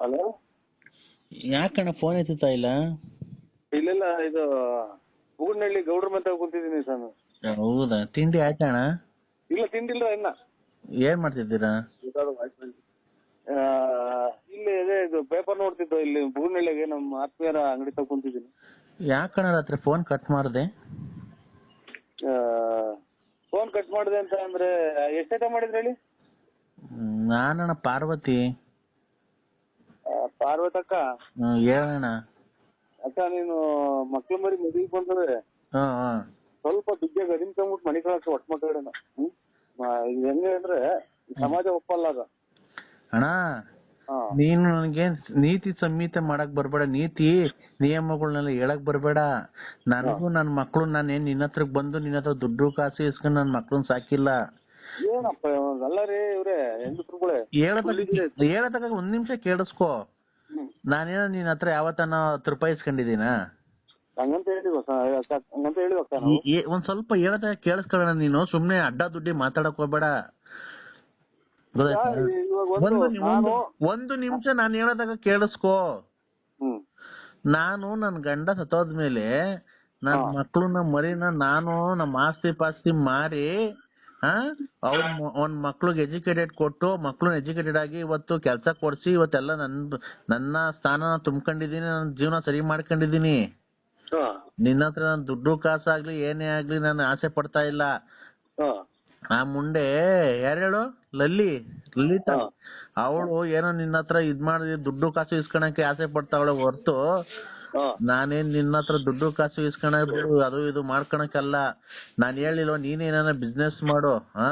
Hello ಯಾಕಣ್ಣ phone ಎತ್ತುತ್ತಾ ಇಲ್ಲ? ಇಲ್ಲೆಲ್ಲ ಇದು ಬೂಗನಹಳ್ಳಿ ಗೌಡ್ರ ಮತ್ತ ಕೂತಿದ್ದೀನಿ ಸರ್ ಹೌದಾ? ತಿಂಡಿ ಆಯ್ತಣ್ಣ? ಇಲ್ಲ ತಿಂದಿಲ್ಲ ಇನ್ನ. ಏನ್ ಮಾಡ್ತಿದ್ದೀರಾ? ಆ, ಇಲ್ಲಿ ಅದೇ ಇದು ಪೇಪರ್ ನೋಡ್ತಿದ್ದು ಇಲ್ಲಿ ಬೂಗನಹಳ್ಳಿಗೆ ನಮ್ಮ ಆತ್ಮೀಯರ ಅಂಗಡಿ ತಗ ಕುಂತಿದ್ದೀನಿ. ಯಾಕಣ್ಣ ರಾತ್ರಿ ಫೋನ್ ಕಟ್ ಮಾಡಿದೆ? ಫೋನ್ ಕಟ್ ಮಾಡಿದೆ ಅಂತ ಅಂದ್ರೆ ಎಷ್ಟೈತೆ ಮಾಡಿದ್ರಿ ಹೇಳಿ? ನಾನಣ್ಣ ಪಾರ್ವತಿ. ಪಾರ್ವತಕ್ಕ? ಹ್ಮ್, ಹೇಳಣ್ಣ ಅಕ್ಕ ನೀನು ಮಕ್ಳ ಮರಿ ಮದುವೆ ಬಂದ್ರೆ ಹ್ಮ್ ಹ್ಮ್. ಸ್ವಲ್ಪ ದುಡ್ಡೆ ಗದಿಮ್ ತಂದ್ಬಿಟ್ಟು ಮನೆ ಕಳ್ಸ ಒಟ್ಟು ಮಾತಾಡೋಣ ಹ್ಮ್? ಮ- ಇದು ಹೆಂಗೆ ಅಂದ್ರೆ ಈ ಸಮಾಜ ಒಪ್ಪಲ್ಲ ಅದ. ಅಣ್ಣ ಹಾ. ನೀನು ನನಗೆ ನೀತಿ ಸಂಹಿತೆ ಮಾಡಕ್ ಬರ್ಬೇಡ. ನೀತಿ ನಿಯಮಗಳನ್ನೆಲ್ಲ ಹೇಳಕ್ ಬರ್ಬೇಡ. ನನಗೂ ನನ್ನ ಮಕ್ಳು ನಾನೇನ್ ನಿನ್ನ ಹತ್ರಕ್ ಬಂದು ನಿನ್ನ ಹತ್ರ ದುಡ್ಡು ಕಾಸು ಇಸ್ಕೊಂಡ್ ನನ್ನ ಮಕ್ಕಳನ್ನ ಸಾಕಿಲ್ಲ. ಏನಪ್ಪ ಅಲ್ಲ ರೀ ಇವ್ರೆ ಹೆಂಗಸ್ರುಗಳೇ? ಹೇಳತಕ್ಕ ಒಂದ್ ನಿಮಿಷ ಕೇಳಿಸ್ಕೊ. ನಾನೇನೋ ನಿನ್ ಹತ್ರ ಯಾವತ್ತಾನ ಹತ್ತು ರೂಪಾಯಿ ಇಸ್ಕೊಂಡಿದೀನ ಹಂಗಂತ ಹೇಳಿವ ಹಂಗಂತ ಹೇಳಿವಕ್ಕ ನಾವು. ಒಂದ್ ಸ್ವಲ್ಪ ಹೇಳದ ಕೇಳಿಸ್ಕೊಳ್ಳೋಣ ನೀನು ಸುಮ್ನೆ ಅಡ್ಡ ದುಡ್ಡಿ ಮಾತಾಡಕ್ ಹೋಗ್ಬೇಡ. ಗೊತ್ತಾಯ್ತಾ? ಯಾ- ಇವಾಗ ಒಂದು ಒಂದು ನಿ- ನಾನು ಒಂದು- ಒಂದು ನಿಮಿಷ ನಾನು ಹೇಳದಾಗ ಕೇಳಿಸ್ಕೋ. ಹ್ಮ್. ನಾನು ನನ್ನ ಗಂಡ ಸತ್ತೋದ್ಮೇಲೆ ನನ್ ಹಾ. ಮಕ್ಳನ್ನ ಮರಿನ ನಾನು ನಮ್ಮ ಆಸ್ತಿ ಪಾಸ್ತಿ ಮಾರಿ ಅವ್ರ ಒಂದ್ ಮಕ್ಳಿಗೆ ಎಜುಕೇಟೆಡ್ ಕೊಟ್ಟು ಮಕ್ಳು ಎಜುಕೇಟೆಡ್ ಆಗಿ ಇವತ್ತು ಕೆಲ್ಸ ಕೊಡ್ಸಿ ಇವತ್ತೆಲ್ಲ ನನ್ ನನ್ನ ಸ್ಥಾನ ತುಂಬ್ಕೊಂಡಿದೀನಿ ನನ್ನ ಜೀವನ ಸರಿ ಮಾಡ್ಕೊಂಡಿದೀನಿ. ನಿನ್ನ ಹತ್ರ ನಾನು ದುಡ್ಡು ಕಾಸಾಗ್ಲಿ ಏನೇ ಆಗ್ಲಿ ನಾನು ಆಸೆ ಪಡ್ತಾ ಇಲ್ಲ. ಆ ಮುಂಡೆ ಯಾರು ಹೇಳು? ಲಲ್ಲಿ ಲಲಿತಾ. ಅವಳು ಏನೋ ನಿನ್ನ ಹತ್ರ ಇದ್ ದುಡ್ಡು ಕಾಸು ಇಸ್ಕೊಳಕ್ಕೆ ಆಸೆ ಪಡ್ತಾವಳೆ ಹೊರ್ತು. ನಾನೇನ್ ನಿನ್ನ ಹತ್ರ ದುಡ್ಡು ಕಾಸು ಇಸ್ಕೊಳದು ಅದು ಇದು ಮಾಡ್ಕೊಳಕ್ಕಲ್ಲ ನಾನ್ ಹೇಳಿಲ್ವ ನೀನೇನ ಬಿಸ್ನೆಸ್ ಮಾಡು ಆ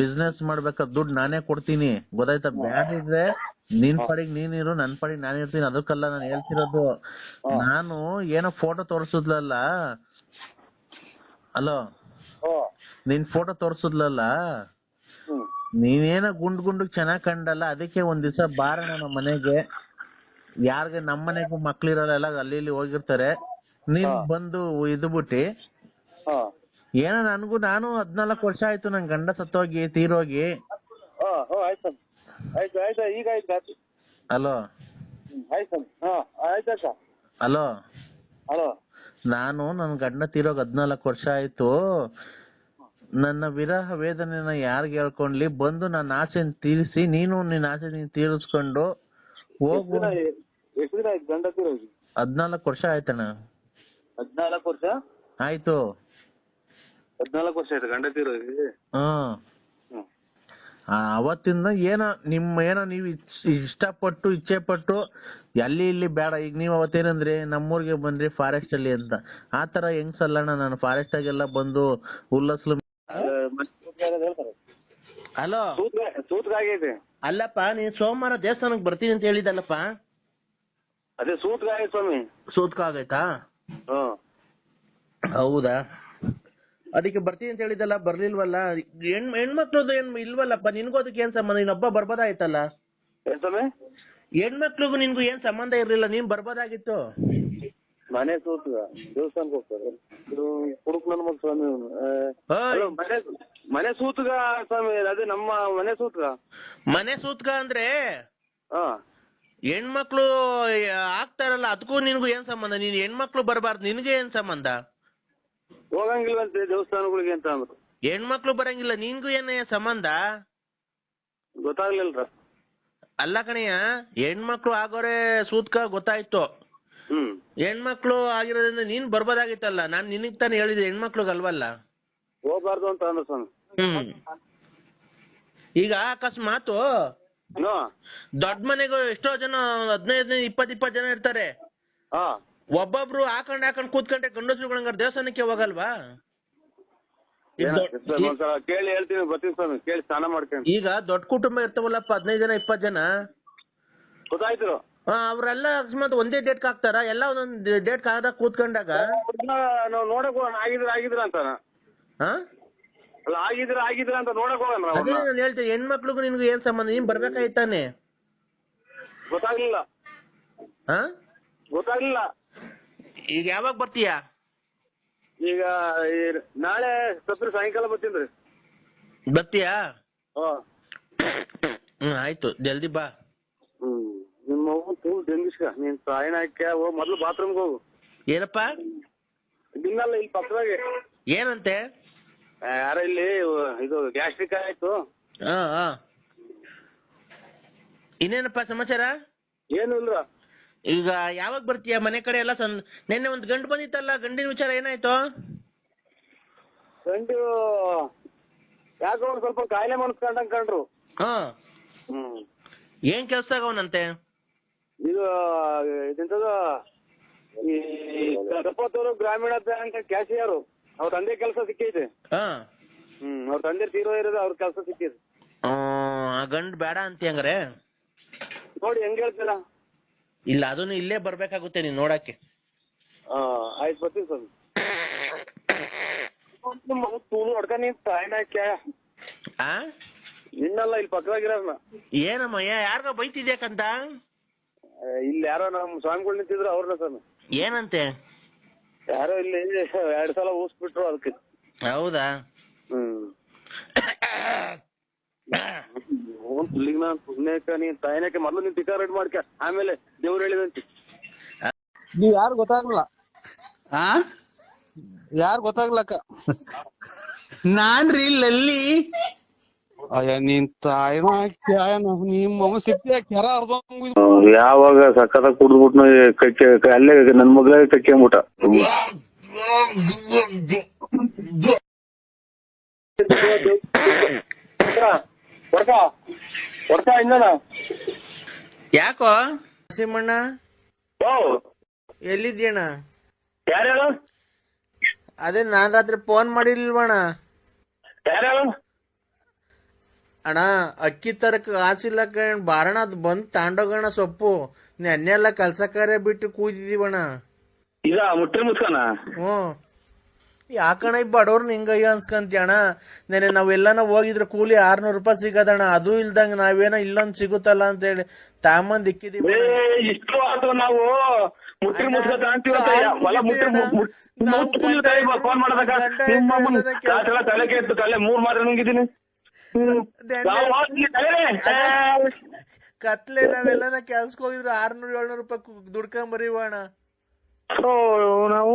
ಬಿಸ್ನೆಸ್ ಮಾಡ್ಬೇಕಾದ್ರೆ ದುಡ್ಡು ನಾನೇ ಕೊಡ್ತೀನಿ. ಗೊತ್ತಾಯ್ತಾ? ಬ್ಯಾಡಿದ್ರೆ ನಿನ್ ಪಾಡಿಗೆ ನೀನಿರು ನನ್ ಪಾಡಿಗೆ ನಾನು ಇರ್ತೀನಿ. ಅದಕ್ಕಲ್ಲ ನಾನು ಹೇಳ್ತಿರೋದು. ನಾನು ಏನೋ ಫೋಟೋ ತೋರ್ಸುದ್ಲಲ್ಲ? ಹಲೋ ನಿನ್ ಫೋಟೋ ತೋರ್ಸುದ್ಲಲ್ಲ? ನೀನೇನೋ ಗುಂಡ್ ಗುಂಡ್ ಚೆನ್ನಾಗ್ ಕಂಡಲ್ಲ? ಅದಕ್ಕೆ ಒಂದ್ ದಿವಸ ಬಾರಣ ನಮ್ಮ ಮನೆಗೆ. ಯಾರ್ಗೆ ನಮ್ಮ ಮನೆಗೂ ಮಕ್ಳಿರೋರೆಲ್ಲ ಅಲ್ಲಿ ಇಲ್ಲಿ ಹೋಗಿರ್ತಾರೆ. ನೀನ್ ಬಂದು ಇದು ಬಿಟ್ಟಿ ಹಾ. ಏನೋ ನನಗೂ ನಾನು ಹದ್ನಾಲ್ಕು ವರ್ಷ ಆಯ್ತು ನನ್ ಗಂಡ ಸತ್ತೋಗಿ ತೀರೋಗಿ. ಹಾ ಹಾ ಆಯ್ತು ಆಯ್ತು ಆಯ್ತು ಈಗ ಆಯ್ತು ಆಯ್ತು. ಅಲೋ ಹ್ಮ್ ಆಯ್ತು ಹಾ ಆಯ್ತಕ್ಕ ಅಲೋ ಹಲೋ. ನಾನು ನನ್ ಗಂಡ ತೀರೋಗಿ ಹದಿನಾಲ್ಕು ವರ್ಷ ಆಯ್ತು. ನನ್ನ ವಿರಹ ವೇದನೆನ ಯಾರ್ಗ್ ಹೇಳ್ಕೊಂಡ್ಲಿ ಬಂದು ನನ್ನ ಆಸೆನ ತೀರಿಸಿ ನೀನು ನಿನ್ನ ಆಸೆ ನೀನ್ ತೀರಿಸ್ಕೊಂಡು ಹೋಗು. ದಿನ ಎಷ್ಟು ದಿನ ಆಯ್ತು ಗಂಡ ತೀರೋಗಿ ಹದ್ನಾಲ್ಕು ವರ್ಷ ಆಯ್ತಣ್ಣ. ಹದ್ನಾಲ್ಕು ವರ್ಷ? ಆಯ್ತು. ಹದಿನಾಲ್ಕು ವರ್ಷ ಆಯ್ತು ಗಂಡ ತೀರೋಗಿ ಹ್ಮ್ ಹ್ಮ್. ಆ, ಅವತ್ತಿಂದ ಏನೋ ನಿಮ್ಮ ಏನೋ ನೀವು ಇಚ್- ಇಷ್ಟಪಟ್ಟು ಇಚ್ಛೆ ಪಟ್ಟು ಎಲ್ಲಿ ಇಲ್ಲಿ ಬೇಡ. ಈಗ ನೀವು ಅವತ್ತೇನಂದ್ರಿ? ನಮ್ಮೂರಿಗೆ ಬಂದ್ರಿ ಫಾರೆಸ್ಟ್ ಅಲ್ಲಿ ಅಂತ. ಆತರ ಹೆಂಗ್ ಸಲ್ಲಣ್ಣ ನಾನು? ಫಾರೆಸ್ಟ್ ಆಗೆಲ್ಲ ಬಂದು ಹುಲ್ಲಸ್ಲು ಹೇಳ್ತಾರೆ? ಹಲೋ. ಸೂತ್ಗ ಸೂತ್ಗ ಆಗೈತೆ ಅಲ್ಲಪ್ಪ ನೀನ್ ಸೋಮವಾರ ದೇವಸ್ಥಾನಕ್ಕೆ ಬರ್ತೀನಿ ಅಂತ ಹೇಳಿದಲ್ಲಪ್ಪ ಅದೇ ಸೂತ್ಕ ಆಗೈತೆ ಸ್ವಾಮಿ. ಸೂತ್ಕ ಆಗೈತಾ ಹೌದಾ? ಅದಕ್ಕೆ ಬರ್ತೀನಿ ಅಂತ ಹೇಳಿದಲ್ಲ ಬರ್ಲಿಲ್ವಲ್ಲ? ಹೆಣ್ ಹೆಣ್ಮಕ್ಳದ್ದು ಏನ್ ಇಲ್ವಲ್ಲಪ್ಪ? ನಿನ್ಗೂ ಅದಕ್ಕೆ ಏನ್ ಸಂಬಂಧ? ನೀನೊಬ್ಬ ಬರ್ಬೋದಾಯ್ತಲ್ಲ? ಏನ್ ಸ್ವಾಮಿ? ಹೆಣ್ಮಕ್ಳಿಗೂ ನಿನ್ಗೂ ಏನ್ ಸಂಬಂಧ ಇರ್ಲಿಲ್ಲ? ನೀನ್ ಬರ್ಬೋದಾಗಿತ್ತು? ಮನೆ ಸೂತ್ಕ ದೇವಸ್ಥಾನಕ್ಕೆ ಹೋಗ್ತಾರೆ. ಮಗ ಸ್ವಾಮಿ ಇವ್ನು. ಆ, ಓಯ್, ಅಲ್ಲ, ಮನೆ ಮನೆ ಸೂತ್ಗ ಸ್ವಾಮಿ ಅದೇ ನಮ್ಮ ಮನೆ ಸೂತ್ಗ? ಮನೆ ಸೂತ್ಕ ಅಂದ್ರೆ? ಹಾ. ಹೆಣ್ಮಕ್ಳು ಆಗ್ತಾರಲ್ಲ ಅದಕ್ಕೂ ನಿನ್ಗೂ ಏನ್ ಸಂಬಂಧ? ನೀನ್ ಹೆಣ್ಮಕ್ಳು ಬರಬಾರ್ದು ನಿನಗೆ ಏನ್ ಸಂಬಂಧ? ಹೋಗಂಗಿಲ್ವಂತೆ ದೇವಸ್ಥಾನಗಳಿಗೆ ಅಂತ ಅಂದ್ರು. ಹೆಣ್ಮಕ್ಳು ಬರಂಗಿಲ್ಲ ನಿನ್ಗೂ ಏನ್ ಸಂಬಂಧ? ಗೊತ್ತಾಗ್ಲಿಲ್ರ? ಅಲ್ಲ ಕಣಯ್ಯ ಹೆಣ್ಮಕ್ಳು ಆಗೋರೆ ಸೂತ್ಕ ಗೊತ್ತಾಯ್ತು. ಹ್ಮ್. ಹೆಣ್ಮಕ್ಳು ಆಗಿರೋದ್ರಿಂದ ನೀನ್ ಬರ್ಬೋದಾಗಿತ್ತಲ್ಲ ನಾನ್ ನಿನಗ್ ತಾನೇ ಹೇಳಿದೆ ಹೆಣ್ಮಕ್ಳಿಗಲ್ವಲ್ಲ? ಹೋಗ್ಬಾರ್ದು ಅಂತ ಅಂದ್ರು ಸ್ವಾಮಿ. ಹ್ಮ್. ಈಗ ಅಕಸ್ಮಾತು ದೊಡ್ಡ ಮನೆಗೂ ಎಷ್ಟೋ ಜನ ಹದಿನೈದು ಹದಿನೈದು ಇಪ್ಪತ್ತು ಇಪ್ಪತ್ ಜನ ಇರ್ತಾರೆ. ಹಾ. ಒಬ್ಬೊಬ್ರು ಹಾಕೊಂಡ್ ಹಾಕೊಂಡ್ ಕೂತ್ಕೊಂಡ್ರೆ ಗಂಡಸುಗಳ ದೇವಸ್ಥಾನಕ್ಕೆ ಹೋಗಲ್ವಾ? ಒಂದ್ಸಲ ಕೇಳಿ ಹೇಳ್ತೀನಿ ಬರ್ತೀನಿ ಸ್ವಾಮಿ ಕೇಳಿ ಸ್ನಾನ ಮಾಡ್ಕೊಂಡು ಈಗ ದೊಡ್ಡ ಕುಟುಂಬ ಇರ್ತಾವಲ್ಲಪ್ಪ ಹದಿನೈದು ಜನ ಇಪ್ಪತ್ ಜನ? ಗೊತ್ತಾಯ್ತು. ಆ, ಅವ್ರೆಲ್ಲ ಅಕಸ್ಮಾತ್ ಒಂದೇ ಡೇಟ್ ಹಾಕ್ತಾರ? ಎಲ್ಲ ಒಂದೊಂದ್ ಡೇಟ್ ಕಾದಾಗ ಕೂತ್ಕೊಂಡಾಗ? ಅವ್ರನ್ನ ನಾವು ನೋಡಕ್ ಹೋಗೋಣ ಆಗಿದ್ರ ಆಗಿದ್ರ ಅಂತ. ಹಾ? ಅಲ್ಲ ಆಗಿದ್ರ ಆಗಿದ್ರ ಅಂತ ನೋಡಕ್ ಹೋಗೋಣ ಅದೇ ನಾನು ಹೇಳ್ತೇನೆ ಹೆಣ್ಮಕ್ಳಿಗೂ ನಿನ್ಗೂ ಏನ್ ಸಂಬಂಧ? ನೀನ್ ಬರ್ಬೇಕಾಯ್ತಾನೆ ಗೊತ್ತಾಗ್ಲಿಲ್ಲ. ಹಾ? ಗೊತ್ತಾಗ್ಲಿಲ್ಲ. ಈಗ ಯಾವಾಗ ಬರ್ತೀಯಾ? ಈಗ ಈ ನಾಳೆ ಸತ್ರ ಸಾಯಂಕಾಲ ಬರ್ತೀನಿ ರೀ. ಬರ್ತೀಯಾ? ಹಾ. ಹ್ಮ್ ಆಯ್ತು. ಜಲ್ದಿ ಬಾ. ಹ್ಮ್ ನಿಮ್ಮ ತುಂಬ ಡೆಂಗಿಸ್ಕ. ನೀನ್ ಸಾಯಣ ಹಾಕ್ಯ ಹೋಗ್ ಮೊದ್ಲು ಬಾತ್ರೂಮ್ಗೆ ಹೋಗು. ಏನಪ್ಪ? ದಿನಲ್ಲ ಇಲ್ಲಿ ಪಕ್ಕದಾಗೆ. ಏನಂತೆ? ಆ, ಯಾರೋ ಇಲ್ಲಿ ಇದು ಗ್ಯಾಸ್ಟ್ರಿಕ್ ಆಯ್ತು. ಹಾ ಹಾ. ಇನ್ನೇನಪ್ಪ ಸಮಾಚಾರ? ಏನು ಇಲ್ಲ ಈಗ ಯಾವಾಗ ಬರ್ತೀಯ? ಮನೆ ಕಡೆ ಎಲ್ಲ ಸಂದ್ ನಿನ್ನೆ ಒಂದು ಗಂಡು ಬಂದಿತ್ತಲ್ಲ ಗಂಡಿನ ವಿಚಾರ ಏನಾಯ್ತು? ಗಂಡು ಯಾಕೋ ಒಂದ್ ಸ್ವಲ್ಪ ಕಾಯಿಲೆ ಮನ್ಸ್ಕೊಂಡಂಗ್ ಕಂಡ್ರು. ಹಾ. ಹ್ಮ್. ಏನ್ ಕೆಲಸ ಅವನಂತೆ? ಇದು ಇದೆಂತದು ಈ ಕಪ್ಪತ್ತೂರು ಗ್ರಾಮೀಣ ಬ್ಯಾಂಕ್ ಕ್ಯಾಶಿಯರು ಅವ್ರ ತಂದೆ ಕೆಲಸ ಸಿಕ್ಕೈತೆ. ಹಾ. ಹ್ಮ್ ಅವ್ರ ತಂದೆ ತೀರೋ ಇರೋದು ಅವ್ರ ಕೆಲಸ ಸಿಕ್ಕಿದೆ ಆ ಗಂಡು ಬೇಡ ಅಂತ ಹಂಗಾರೆ? ನೋಡಿ ಹೆಂಗ್ ಹೇಳ್ತೀರಾ? ಇಲ್ಲ ಅದನ್ನು ಇಲ್ಲೇ ಬರ್ಬೇಕಾಗುತ್ತೆ ನೀನ್ ನೋಡಕ್ಕೆ. ಹಾ ಆಯ್ತು ಬರ್ತೀವಿ ಸ್ವಾಮಿ. ತೂಳು ಹೊಡ್ಕ ನೀನ್ ಸಾಯನ ಹಾಕ್ಯ ಆ? ನಿನ್ನಲ್ಲ ಇಲ್ಲಿ ಪಕ್ಕದಾಗಿರೋರ್ನ. ಏನಮ್ಮ ಯಾರಿಗೋ ಬೈತಿದ್ಯಾಕಂತ ಇಲ್ಲಿ ಯಾರೋ ನಮ್ಮ ಸ್ವಾಮಿಗಳು ನಿಂತಿದ್ರು ಅವ್ರನ್ನ ಸ್ವಾಮಿ. ಏನಂತೆ? ಯಾರೋ ಇಲ್ಲಿ ಎರಡ್ ಸಲ ಊಸ್ಬಿಟ್ರು ಅದಕ್ಕೆ. ಹೌದಾ? ಹ್ಮ್. ಇಲ್ಲಿಗೆ ನಾನು ಪುಣ್ಯಕ ನೀನ್ ತಾಯಿನಕ ಮೊದಲು ನೀನ್ ಟಿಕಾ ರೆಡ್ ಮಾಡ್ಕ. ಆಮೇಲೆ ದೇವ್ರು ಹೇಳಿದಂತೆ. ನೀವ್ ಯಾರು ಗೊತ್ತಾಗಲ್ಲ ಆ? ಯಾರು ಗೊತ್ತಾಗ್ಲಕ್ಕ? ನಾನ್ರಿ ಲಲ್ಲಿ ಅಯ್ಯ ನೀನ್ ತಾಯಿನ ಕ್ಯಾಯನ ನಿಮ್ಮ ಅಮ್ಮ ಸಿಟ್ಟಿ ಕೆರ ಅರ್ಧಂಗ್ ಯಾವಾಗ ಸಕ್ಕತ್ತ ಕುಡ್ದ್ಬಿಟ್ನು ಕಕ್ಕೆ ಅಲ್ಲೇ ನನ್ ಮಗಳ ಕಕ್ಕೆ ಅಂಬಿಟ ಹೊಡ್ಕ ಇಂದನ ಯಾಕೋ? ನರಸಿಂಹಣ್ಣ ಓ ಎಲ್ಲಿದ್ಯಣ್ಣ ಯಾರ್ಯಾರು? ಅದೇ ನಾನ್ ರಾತ್ರಿ ಫೋನ್ ಮಾಡಿಲ್ವಣ್ಣ ಯಾರ್ಯಾರು ಅಣ್ಣ ಅಕ್ಕಿ ತರಕ ಆಸಿಲ್ಲ ಕಣ್ ಬಾರಣ ಅದ್ ಬಂದ್ ತಾಂಡೋಗಣ ಸೊಪ್ಪು. ನೆನ್ನೆಲ್ಲ ಕೆಲ್ಸ ಕಾರ್ಯ ಬಿಟ್ಟು ಕೂತಿದೀವಣ್ಣ. ಇದ ಮುಟ್ಟಿ ಹ್ಞೂ. ಯಾಕಣ ಈ ಬಡವ್ರನ್ನ ಹಿಂಗಯ್ಯ ಅನ್ಸ್ಕಂತೀಯಣ? ನೆನೆ ನಾವೆಲ್ಲನ ಹೋಗಿದ್ರೆ ಕೂಲಿ ಆರ್ನೂರು ರೂಪಾಯಿ ಸಿಗದಣ್ಣ. ಅದು ಇಲ್ದಂಗ ನಾವೇನೋ ಇಲ್ಲೊಂದ್ ಸಿಗುತ್ತಲ್ಲ ಅಂತ ಹೇಳಿ ತಾಮಂದ್ ಇಕ್ಕಿದೀವಿ ಇಷ್ಟು ನಾವು ಮೂರ್ ಮಾತ್ರ ನುಂಗಿದ್ದೀನಿ. ಕತ್ಲೆ ನಾವೆಲ್ಲನ ಕೆಲ್ಸಕ್ಕೆ ಹೋಗಿದ್ರು ಆರ್ನೂರ್ ಏಳ್ನೂರ್ ರೂಪಾಯಿ ದುಡ್ಕೊಂಡ್ ಬರೀವಣ ಓ, ನಾವು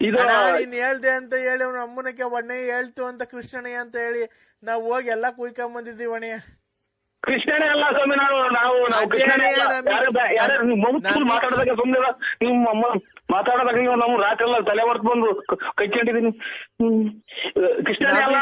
ಇದು ಅಣ್ಣ ನೀನ್ ಹೇಳ್ದೆ ಅಂತ ಹೇಳಿ ಅವ್ನ ಅಮ್ಮನಕ್ಕೆ ಒಣ್ಣೆ ಹೇಳ್ತು ಅಂತ ಕೃಷ್ಣಣ್ಣ ಅಂತ ಹೇಳಿ ನಾವ್ ಹೋಗಿ ಎಲ್ಲಾ ಕುಯ್ಕೊಂಡ್ ಬಂದಿದ್ದೀವಿ ಅಣ್ಣಯ್ಯ ಕೃಷ್ಣನೇ ಅಲ್ಲ ಸ್ವಾಮಿ ನಾವು ನಾವು ನಾವು ಕೃಷ್ಣನೇ ಮಾತಾಡದಾಗ ಸುಮ್ಮನೆ ನಿಮ್ಮ ಅಮ್ಮ ಮಾತಾಡದಾಗ ನೀವು ನಮ್ಮ ರಾತ್ರಿ ಎಲ್ಲ ತಲೆ ಹೊರ್ತು ಬಂದು ಕೈಕೊಂಡಿದೀನಿ ಕೃಷ್ಣನೇ ಅಲ್ಲ.